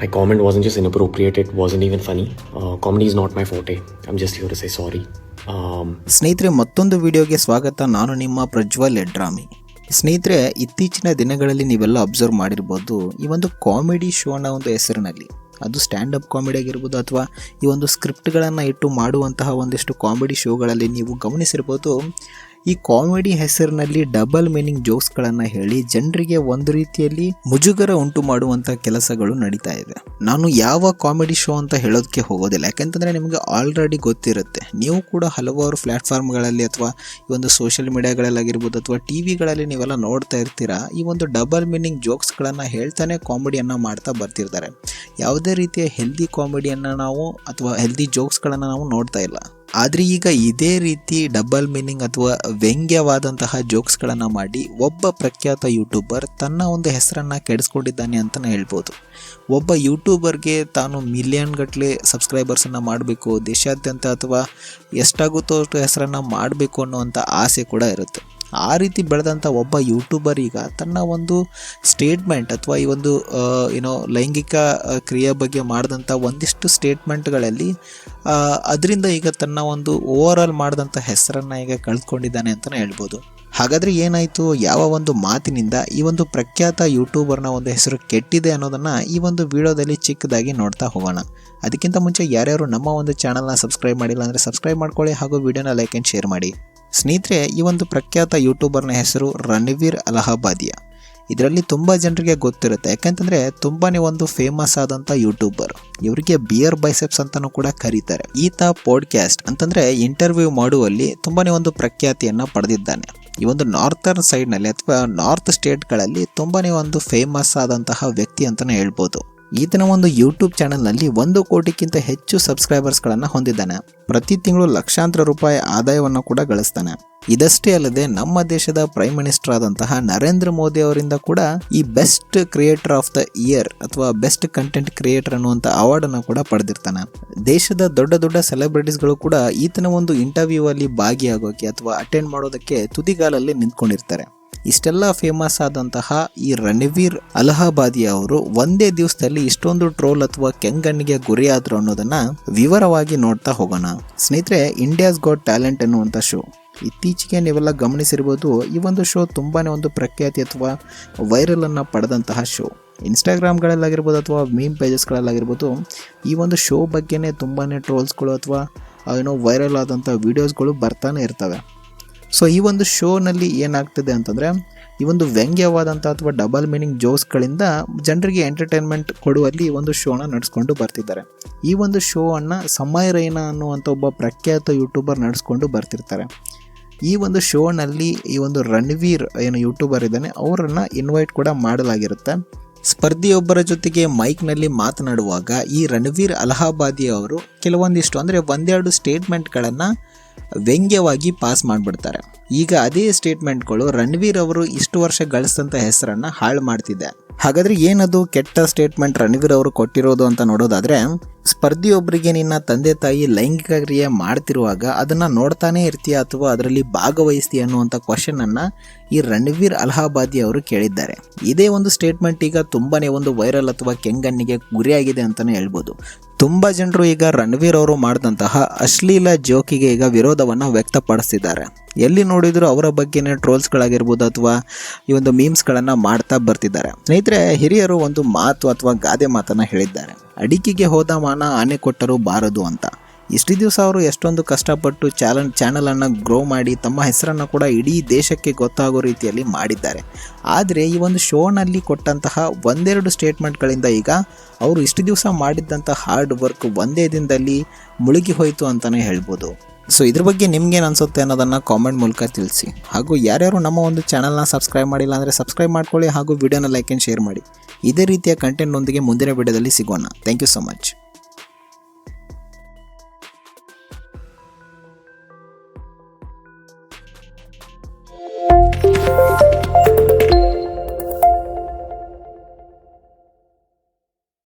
My comment wasn't just inappropriate, it wasn't even funny. Uh, comedy is not my forte. I'm just here to say sorry. Um, ಸ್ನೇಹಿತರೆ ಮತ್ತೊಂದು ವಿಡಿಯೋಗೆ ಸ್ವಾಗತ ನಾನು ನಿಮ್ಮ ಪ್ರಜ್ವಲ್ ಎಡ್ರಾಮಿ ಸ್ನೇಹಿತರೆ ಇತ್ತೀಚಿನ ದಿನಗಳಲ್ಲಿ ನೀವೆಲ್ಲ ಅಬ್ಸರ್ವ್ ಮಾಡಿರ್ಬೋದು ಈ ಒಂದು ಕಾಮಿಡಿ ಶೋನ ಒಂದು ಹೆಸರಿನಲ್ಲಿ ಅದು ಸ್ಟ್ಯಾಂಡ್ ಅಪ್ ಕಾಮಿಡಿ ಆಗಿರ್ಬೋದು ಅಥವಾ ಈ ಒಂದು ಸ್ಕ್ರಿಪ್ಟ್ಗಳನ್ನು ಇಟ್ಟು ಮಾಡುವಂತಹ ಒಂದಿಷ್ಟು ಕಾಮಿಡಿ ಶೋಗಳಲ್ಲಿ ನೀವು ಗಮನಿಸಿರ್ಬೋದು ಈ ಕಾಮಿಡಿ ಹೆಸರಿನಲ್ಲಿ ಡಬಲ್ ಮೀನಿಂಗ್ ಜೋಕ್ಸ್ಗಳನ್ನು ಹೇಳಿ ಜನರಿಗೆ ಒಂದು ರೀತಿಯಲ್ಲಿ ಮುಜುಗರ ಉಂಟು ಮಾಡುವಂಥ ಕೆಲಸಗಳು ನಡೀತಾ ಇದೆ. ನಾನು ಯಾವ ಕಾಮಿಡಿ ಶೋ ಅಂತ ಹೇಳೋದಕ್ಕೆ ಹೋಗೋದಿಲ್ಲ. ಯಾಕೆಂತಂದರೆ ನಿಮಗೆ ಆಲ್ರೆಡಿ ಗೊತ್ತಿರುತ್ತೆ. ನೀವು ಕೂಡ ಹಲವಾರು ಪ್ಲ್ಯಾಟ್ಫಾರ್ಮ್ಗಳಲ್ಲಿ ಅಥವಾ ಈ ಒಂದು ಸೋಷಿಯಲ್ ಮೀಡಿಯಾಗಳಲ್ಲಾಗಿರ್ಬೋದು ಅಥವಾ ಟಿ ವಿಗಳಲ್ಲಿ ನೀವೆಲ್ಲ ನೋಡ್ತಾ ಇರ್ತೀರಾ, ಈ ಒಂದು ಡಬಲ್ ಮೀನಿಂಗ್ ಜೋಕ್ಸ್ಗಳನ್ನು ಹೇಳ್ತಾನೆ ಕಾಮಿಡಿಯನ್ನು ಮಾಡ್ತಾ ಬರ್ತಿರ್ತಾರೆ. ಯಾವುದೇ ರೀತಿಯ ಹೆಲ್ದಿ ಕಾಮಿಡಿಯನ್ನು ನಾವು ಅಥವಾ ಹೆಲ್ದಿ ಜೋಕ್ಸ್ಗಳನ್ನು ನಾವು ನೋಡ್ತಾ ಇಲ್ಲ. ಆದರೆ ಈಗ ಇದೇ ರೀತಿ ಡಬಲ್ ಮೀನಿಂಗ್ ಅಥವಾ ವ್ಯಂಗ್ಯವಾದಂತಹ ಜೋಕ್ಸ್ಗಳನ್ನು ಮಾಡಿ ಒಬ್ಬ ಪ್ರಖ್ಯಾತ ಯೂಟ್ಯೂಬರ್ ತನ್ನ ಒಂದು ಹೆಸರನ್ನು ಕೆಡಿಸ್ಕೊಂಡಿದ್ದಾನೆ ಅಂತಲೇ ಹೇಳ್ಬೋದು. ಒಬ್ಬ ಯೂಟ್ಯೂಬರ್ಗೆ ತಾನು ಮಿಲಿಯನ್ ಗಟ್ಟಲೆ ಸಬ್ಸ್ಕ್ರೈಬರ್ಸನ್ನು ಮಾಡಬೇಕು, ದೇಶಾದ್ಯಂತ ಅಥವಾ ಎಷ್ಟಾಗುತ್ತೋ ಅಷ್ಟು ಹೆಸರನ್ನು ಮಾಡಬೇಕು ಅನ್ನುವಂಥ ಆಸೆ ಕೂಡ ಇರುತ್ತೆ. ಆ ರೀತಿ ಬೆಳೆದಂಥ ಒಬ್ಬ ಯೂಟ್ಯೂಬರ್ ಈಗ ತನ್ನ ಒಂದು ಸ್ಟೇಟ್ಮೆಂಟ್ ಅಥವಾ ಈ ಒಂದು ಏನೋ ಲೈಂಗಿಕ ಕ್ರಿಯೆ ಬಗ್ಗೆ ಮಾಡಿದಂಥ ಒಂದಿಷ್ಟು ಸ್ಟೇಟ್ಮೆಂಟ್ಗಳಲ್ಲಿ ಅದರಿಂದ ಈಗ ತನ್ನ ಒಂದು ಓವರ್ ಆಲ್ ಮಾಡಿದಂಥ ಹೆಸರನ್ನು ಈಗ ಕಳ್ಕೊಂಡಿದ್ದಾನೆ ಅಂತಲೇ ಹೇಳ್ಬೋದು. ಹಾಗಾದರೆ ಏನಾಯಿತು? ಯಾವ ಒಂದು ಮಾತಿನಿಂದ ಈ ಒಂದು ಪ್ರಖ್ಯಾತ ಯೂಟ್ಯೂಬರ್ನ ಒಂದು ಹೆಸರು ಕೆಟ್ಟಿದೆ ಅನ್ನೋದನ್ನು ಈ ಒಂದು ವಿಡಿಯೋದಲ್ಲಿ ಚಿಕ್ಕದಾಗಿ ನೋಡ್ತಾ ಹೋಗೋಣ. ಅದಕ್ಕಿಂತ ಮುಂಚೆ ಯಾರ್ಯಾರು ನಮ್ಮ ಒಂದು ಚಾನಲ್ನ ಸಬ್ಸ್ಕ್ರೈಬ್ ಮಾಡಿಲ್ಲ ಅಂದರೆ ಸಬ್ಸ್ಕ್ರೈಬ್ ಮಾಡ್ಕೊಳ್ಳಿ ಹಾಗೂ ವಿಡಿಯೋನ ಲೈಕ್ ಆ್ಯಂಡ್ ಶೇರ್ ಮಾಡಿ. ಸ್ನೇಹಿತರೆ, ಈ ಒಂದು ಪ್ರಖ್ಯಾತ ಯೂಟ್ಯೂಬರ್ನ ಹೆಸರು ರಣವೀರ್ ಅಲಹಾಬಾದಿಯಾ. ಇದರಲ್ಲಿ ತುಂಬ ಜನರಿಗೆ ಗೊತ್ತಿರುತ್ತೆ. ಯಾಕೆಂತಂದರೆ ತುಂಬಾ ಒಂದು ಫೇಮಸ್ ಆದಂಥ ಯೂಟ್ಯೂಬರ್ ಇವರಿಗೆ ಬಿಯರ್ ಬೈಸೆಪ್ಸ್ ಅಂತಲೂ ಕೂಡ ಕರೀತಾರೆ. ಈತ ಪಾಡ್ಕ್ಯಾಸ್ಟ್ ಅಂತಂದರೆ ಇಂಟರ್ವ್ಯೂ ಮಾಡುವಲ್ಲಿ ತುಂಬಾ ಒಂದು ಪ್ರಖ್ಯಾತಿಯನ್ನು ಪಡೆದಿದ್ದಾನೆ. ಈ ಒಂದು ನಾರ್ತರ್ನ್ ಸೈಡ್ನಲ್ಲಿ ಅಥವಾ ನಾರ್ತ್ ಸ್ಟೇಟ್ಗಳಲ್ಲಿ ತುಂಬಾ ಒಂದು ಫೇಮಸ್ ಆದಂತಹ ವ್ಯಕ್ತಿ ಅಂತಲೇ ಹೇಳ್ಬೋದು. ಈತನ ಒಂದು ಯೂಟ್ಯೂಬ್ ಚಾನೆಲ್ನಲ್ಲಿ ಒಂದು ಕೋಟಿಗಿಂತ ಹೆಚ್ಚು ಸಬ್ಸ್ಕ್ರೈಬರ್ಸ್ಗಳನ್ನು ಹೊಂದಿದ್ದಾನೆ. ಪ್ರತಿ ತಿಂಗಳು ಲಕ್ಷಾಂತರ ರೂಪಾಯಿ ಆದಾಯವನ್ನು ಕೂಡ ಗಳಿಸ್ತಾನೆ. ಇದಷ್ಟೇ ಅಲ್ಲದೆ ನಮ್ಮ ದೇಶದ ಪ್ರೈಮ್ ಮಿನಿಸ್ಟರ್ ಆದಂತಹ ನರೇಂದ್ರ ಮೋದಿ ಅವರಿಂದ ಕೂಡ ಈ best creator of the year ಅಥವಾ ಬೆಸ್ಟ್ ಕಂಟೆಂಟ್ ಕ್ರಿಯೇಟರ್ ಅನ್ನುವಂಥ ಅವಾರ್ಡನ್ನು ಕೂಡ ಪಡೆದಿರ್ತಾನೆ. ದೇಶದ ದೊಡ್ಡ ದೊಡ್ಡ ಸೆಲೆಬ್ರಿಟೀಸ್ಗಳು ಕೂಡ ಈತನ ಒಂದು ಇಂಟರ್ವ್ಯೂ ಅಲ್ಲಿ ಭಾಗಿಯಾಗೋಕೆ ಅಥವಾ ಅಟೆಂಡ್ ಮಾಡೋದಕ್ಕೆ ತುದಿಗಾಲಲ್ಲಿ ನಿಂತ್ಕೊಂಡಿರ್ತಾರೆ. ಇಷ್ಟೆಲ್ಲ ಫೇಮಸ್ ಆದಂತಹ ಈ ರಣವೀರ್ ಅಲಹಾಬಾದಿ ಅವರು ಒಂದೇ ದಿವಸದಲ್ಲಿ ಇಷ್ಟೊಂದು ಟ್ರೋಲ್ ಅಥವಾ ಕೆಂಗಣ್ಣಿಗೆ ಗುರಿಯಾದ್ರು ಅನ್ನೋದನ್ನ ವಿವರವಾಗಿ ನೋಡ್ತಾ ಹೋಗೋಣ. ಸ್ನೇಹಿತರೆ ಇಂಡಿಯಾಸ್ ಗಾಟ್ ಟ್ಯಾಲೆಂಟ್ ಅನ್ನುವಂಥ ಶೋ ಇತ್ತೀಚೆಗೆ ನೀವೆಲ್ಲ ಗಮನಿಸಿರ್ಬೋದು, ಈ ಒಂದು ಶೋ ತುಂಬಾ ಒಂದು ಪ್ರಖ್ಯಾತಿ ಅಥವಾ ವೈರಲ್ ಅನ್ನು ಪಡೆದಂತಹ ಶೋ ಇನ್ಸ್ಟಾಗ್ರಾಮ್ಗಳಲ್ಲಾಗಿರ್ಬೋದು ಅಥವಾ ಮೀಮ್ ಪೇಜಸ್ಗಳಲ್ಲಾಗಿರ್ಬೋದು ಈ ಒಂದು ಶೋ ಬಗ್ಗೆನೇ ತುಂಬಾ ಟ್ರೋಲ್ಸ್ಗಳು ಅಥವಾ ಏನೋ ವೈರಲ್ ಆದಂಥ ವೀಡಿಯೋಸ್ಗಳು ಬರ್ತಾನೆ ಇರ್ತವೆ. ಸೊ ಈ ಒಂದು ಶೋನಲ್ಲಿ ಏನಾಗ್ತದೆ ಅಂತಂದರೆ, ಈ ಒಂದು ವ್ಯಂಗ್ಯವಾದಂಥ ಅಥವಾ ಡಬಲ್ ಮೀನಿಂಗ್ ಜೋಕ್ಸ್ಗಳಿಂದ ಜನರಿಗೆ ಎಂಟರ್ಟೈನ್ಮೆಂಟ್ ಕೊಡುವಲ್ಲಿ ಈ ಒಂದು ಶೋನ ನಡೆಸ್ಕೊಂಡು ಬರ್ತಿದ್ದಾರೆ. ಈ ಒಂದು ಶೋ ಅನ್ನು ಸಮಯ ರೈನಾ ಅನ್ನುವಂಥ ಒಬ್ಬ ಪ್ರಖ್ಯಾತ ಯೂಟ್ಯೂಬರ್ ನಡೆಸ್ಕೊಂಡು ಬರ್ತಿರ್ತಾರೆ. ಈ ಒಂದು ಶೋನಲ್ಲಿ ಈ ಒಂದು ರಣವೀರ್ ಏನು ಯೂಟ್ಯೂಬರ್ ಇದ್ದಾನೆ, ಅವರನ್ನು ಇನ್ವೈಟ್ ಕೂಡ ಮಾಡಲಾಗಿರುತ್ತೆ. ಸ್ಪರ್ಧಿಯೊಬ್ಬರ ಜೊತೆಗೆ ಮೈಕ್ನಲ್ಲಿ ಮಾತನಾಡುವಾಗ ಈ ರಣವೀರ್ ಅಲಹಾಬಾದಿ ಅವರು ಕೆಲವೊಂದಿಷ್ಟು ಅಂದರೆ ಒಂದೆರಡು ಸ್ಟೇಟ್ಮೆಂಟ್ಗಳನ್ನು ವ್ಯಂಗ್ಯವಾಗಿ ಪಾಸ್ ಮಾಡಿಬಿಡ್ತಾರೆ. ಈಗ ಅದೇ ಸ್ಟೇಟ್ಮೆಂಟ್ಗಳು ರಣವೀರ್ ಅವರು ಇಷ್ಟು ವರ್ಷ ಗಳಿಸಿದಂಥ ಹೆಸರನ್ನು ಹಾಳು ಮಾಡ್ತಿದೆ. ಹಾಗಾದರೆ ಏನದು ಕೆಟ್ಟ ಸ್ಟೇಟ್ಮೆಂಟ್ ರಣವೀರ್ ಅವರು ಕೊಟ್ಟಿರೋದು ಅಂತ ನೋಡೋದಾದರೆ ಸ್ಪರ್ಧಿಯೊಬ್ಬರಿಗೆ ನಿನ್ನ ತಂದೆ ತಾಯಿ ಲೈಂಗಿಕ ಕ್ರಿಯೆ ಮಾಡ್ತಿರುವಾಗ ಅದನ್ನು ನೋಡ್ತಾನೇ ಇರ್ತೀಯ ಅಥವಾ ಅದರಲ್ಲಿ ಭಾಗವಹಿಸ್ತೀಯ ಅನ್ನುವಂಥ ಕ್ವಶನನ್ನು ಈ ರಣವೀರ್ ಅಲಹಾಬಾದಿ ಅವರು ಕೇಳಿದ್ದಾರೆ. ಇದೇ ಒಂದು ಸ್ಟೇಟ್ಮೆಂಟ್ ಈಗ ತುಂಬಾನೇ ಒಂದು ವೈರಲ್ ಅಥವಾ ಕೆಂಗಣ್ಣಿಗೆ ಗುರಿಯಾಗಿದೆ ಅಂತಲೇ ಹೇಳ್ಬೋದು. ತುಂಬಾ ಜನರು ಈಗ ರಣವೀರ್ ಅವರು ಮಾಡಿದಂತಹ ಅಶ್ಲೀಲ ಜೋಕಿಗೆ ಈಗ ವಿರೋಧವನ್ನು ವ್ಯಕ್ತಪಡಿಸಿದ್ದಾರೆ. ಎಲ್ಲಿ ನೋಡಿದ್ರು ಅವರ ಬಗ್ಗೆನೇ ಟ್ರೋಲ್ಸ್ಗಳಾಗಿರ್ಬೋದು ಅಥವಾ ಈ ಒಂದು ಮೀಮ್ಸ್ಗಳನ್ನು ಮಾಡ್ತಾ ಬರ್ತಿದ್ದಾರೆ. ಸ್ನೇಹಿತರೆ, ಹಿರಿಯರು ಒಂದು ಮಾತು ಅಥವಾ ಗಾದೆ ಮಾತನ್ನು ಹೇಳಿದ್ದಾರೆ. ಅಡಿಕೆಗೆ ಹೋದ ಮಾನ ಆನೆ ಕೊಟ್ಟರು ಬಾರದು ಅಂತ. ಇಷ್ಟು ದಿವಸ ಅವರು ಎಷ್ಟೊಂದು ಕಷ್ಟಪಟ್ಟು ಚಾಲನ್ ಚಾನಲನ್ನು ಗ್ರೋ ಮಾಡಿ ತಮ್ಮ ಹೆಸರನ್ನು ಕೂಡ ಇಡೀ ದೇಶಕ್ಕೆ ಗೊತ್ತಾಗೋ ರೀತಿಯಲ್ಲಿ ಮಾಡಿದ್ದಾರೆ. ಆದರೆ ಈ ಒಂದು ಶೋನಲ್ಲಿ ಕೊಟ್ಟಂತಹ ಒಂದೆರಡು ಸ್ಟೇಟ್ಮೆಂಟ್ಗಳಿಂದ ಈಗ ಅವರು ಇಷ್ಟು ದಿವಸ ಮಾಡಿದ್ದಂಥ ಹಾರ್ಡ್ ವರ್ಕ್ ಒಂದೇ ದಿನದಲ್ಲಿ ಮುಳುಗಿ ಹೋಯಿತು ಅಂತಲೇ ಹೇಳ್ಬೋದು. ಸೊ ಇದ್ರ ಬಗ್ಗೆ ನಿಮ್ಗೇನು ಅನ್ಸುತ್ತೆ ಅನ್ನೋದನ್ನು ಕಾಮೆಂಟ್ ಮೂಲಕ ತಿಳಿಸಿ. ಹಾಗೂ ಯಾರ್ಯಾರು ನಮ್ಮ ಒಂದು ಚಾನಲ್ನ ಸಬ್ಸ್ಕ್ರೈಬ್ ಮಾಡಿಲ್ಲ ಅಂದರೆ ಸಬ್ಸ್ಕ್ರೈಬ್ ಮಾಡ್ಕೊಳ್ಳಿ ಹಾಗೂ ವಿಡಿಯೋನ ಲೈಕ್ ಆ್ಯಂಡ್ ಶೇರ್ ಮಾಡಿ. ಇದೇ ರೀತಿಯ ಕಂಟೆಂಟ್ನೊಂದಿಗೆ ಮುಂದಿನ ವಿಡಿಯೋದಲ್ಲಿ ಸಿಗೋಣ. Thank you so much